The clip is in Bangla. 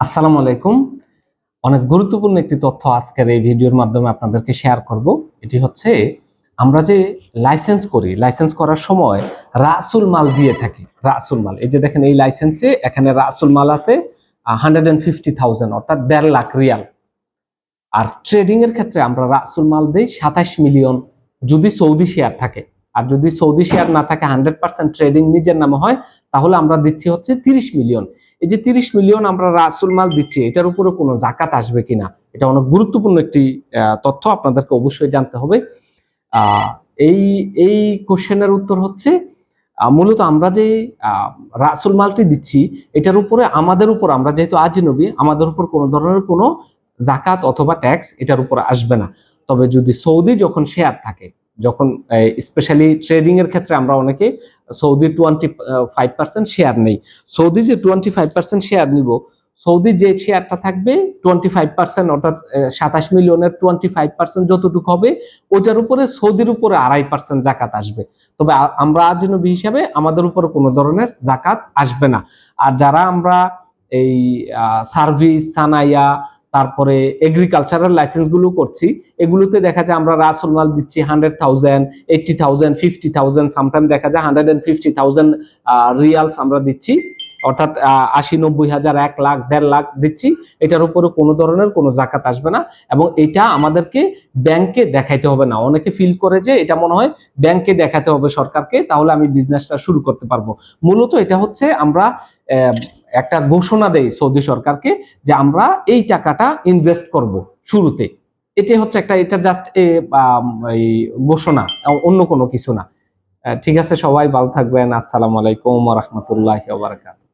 আসসালামু আলাইকুম। অনেক গুরুত্বপূর্ণ একটি তথ্য আজকের এই ভিডিওর মাধ্যমে আপনাদেরকে শেয়ার করব। এটি হচ্ছে, আমরা যে লাইসেন্স করি লাইসেন্স করার সময় রাসুল মাল দিয়ে থাকি। রাসুল মাল, এই যে দেখেন এই লাইসেন্সে এখানে রাসুল মাল আছে হান্ড্রেড অ্যান্ড ফিফটি থাউজেন্ড অর্থাৎ দেড় লাখ রিয়াল। আর ট্রেডিং এর ক্ষেত্রে আমরা রাসুল মাল দিই সাতাশ মিলিয়ন যদি সৌদি শেয়ার থাকে। আর যদি সৌদি শেয়ার না থাকে হান্ড্রেড পার্সেন্ট ট্রেডিং নিজের নামে হয়, তাহলে আমরা দিচ্ছি হচ্ছে তিরিশ মিলিয়ন এই যে তিরিশ মিলিয়ন আমরা রাসুল মাল দিচ্ছি, এটার উপরে কোনো জাকাত আসবে কিনা, এটা অনেক গুরুত্বপূর্ণ একটি তথ্য আপনাদেরকে অবশ্যই জানতে হবে। এই এই কোশ্চেনের উত্তর হচ্ছে মূলত আমরা যে রাসুল মালটি দিচ্ছি, এটার উপরে আমাদের উপর, আমরা যেহেতু আজ আজিনবী, আমাদের উপর কোনো ধরনের কোনো জাকাত অথবা ট্যাক্স এটার উপর আসবে না। তবে যদি সৌদি যখন শেয়ার থাকে যখন স্পেশালি ট্রেডিং এর ক্ষেত্রে আমরা অনেকে Saudi twenty five percent share নেই। সৌদি যে টোয়েন্টি ফাইভ পার্সেন্ট শেয়ার নিব, সৌদি যে শেয়ারটা থাকবে টোয়েন্টি ফাইভ পার্সেন্ট অর্থাৎ সাতাশ মিলিয়নের টোয়েন্টি ফাইভ পার্সেন্ট যতটুকু হবে, ওইটার উপরে সৌদির উপরে আড়াই পার্সেন্ট জাকাত আসবে। তবে আমরা আজনবী হিসাবে আমাদের উপরে কোনো ধরনের জাকাত আসবে না। আর যারা আমরা এই সার্ভিস, সানাইয়া তারপরে এগ্রিকালচারাল লাইসেন্সগুলো করছি। এগুলোতে দেখা যায় আমরা রাসল মাল দিচ্ছি hundred thousand eighty thousand fifty thousand sometime দেখা যায় hundred and fifty thousand riyals আমরা দিচ্ছি। অর্থাৎ আশি, নব্বই হাজার, এক লাখ, দেড় লাখ দিচ্ছি, এটার উপরে কোনো ধরনের কোনো জাকাত আসবে না এবং এটা আমাদেরকে ব্যাংকে দেখাইতে হবে না। অনেকে ফিল করে যে এটা মনে হয় ব্যাংকে দেখাতে হবে সরকারকে, তাহলে আমি বিজনেসটা শুরু করতে পারব। মূলত এটা হচ্ছে আমরা একটা ঘোষণা দেই সৌদি সরকারকে যে আমরা এই টাকাটা ইনভেস্ট করব শুরুতে। এটাই হচ্ছে একটা, এটা জাস্ট ঘোষণা, অন্য কোনো কিছু না। ঠিক আছে, সবাই ভালো থাকবেন। আসসালামু আলাইকুম রহমতুল্লাহ বারাকাত